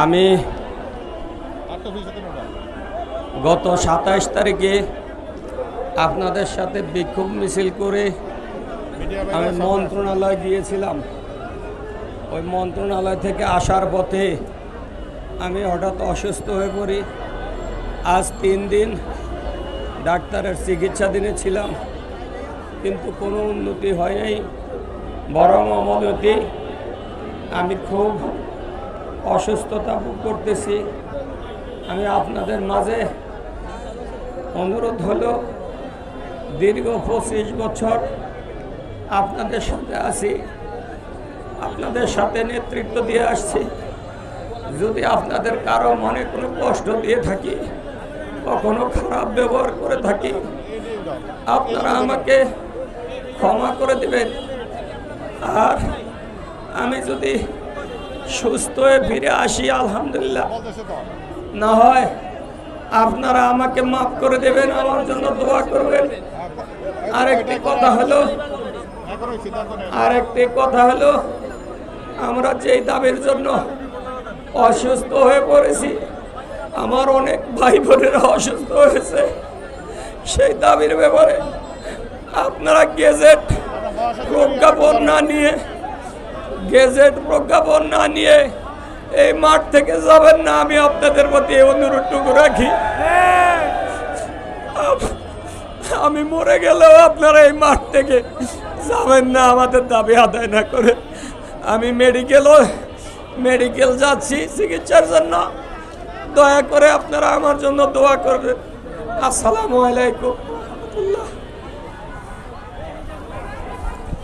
আমি গত সাতাইশ তারিখে আপনাদের সাথে বিক্ষোভ মিছিল করে আমি মন্ত্রণালয় গিয়েছিলাম। ওই মন্ত্রণালয় থেকে আসার পথে আমি হঠাৎ অসুস্থ হয়ে পড়ি। আজ তিন দিন ডাক্তারের চিকিৎসাধীনে ছিলাম, কিন্তু কোনো উন্নতি হয় নাই বরং অবনতি। আমি খুব অসুস্থতা করতেছি। আমি আপনাদের মাঝে অনুরোধ হলো, দীর্ঘ পঁচিশ বছর আপনাদের সাথে আছি, আপনাদের সাথে নেতৃত্ব দিয়ে আসছি। যদি আপনাদের কারও মনে কোনো কষ্ট দিয়ে থাকি, কখনো খারাপ ব্যবহার করে থাকি, আপনারা আমাকে ক্ষমা করে দেবেন। আর আমি যদি সুস্থ হয়ে ফিরে আসি, আলহামদুলিল্লাহ। না হয় আপনারা আমাকে মাফ করে দেবেন, আমার জন্য দোয়া করবেন। আরেকটি কথা হলো, আরেকটি কথা হলো, আমরা যেই দাবির জন্য অসুস্থ হয়ে পড়েছি, আমার অনেক ভাই বোনেরা অসুস্থ হয়েছে, সেই দাবির ব্যাপারে আপনারা গেজেট প্রজ্ঞাপন না নিয়ে গেজেট প্রজ্ঞাপন না নিয়ে এই মাঠ থেকে যাবেন না, আমি আপনাদের প্রতি অনুরোধটুকু রাখি। আমি মরে গেলেও আপনারা এই মাঠ থেকে যাবেন না, আমাদের দাবি আদায় না করে। আমি মেডিকেলও মেডিকেল যাচ্ছি চিকিৎসার জন্য। দয়া করে আপনারা আমার জন্য দোয়া করবেন। আসসালামু আলাইকুম।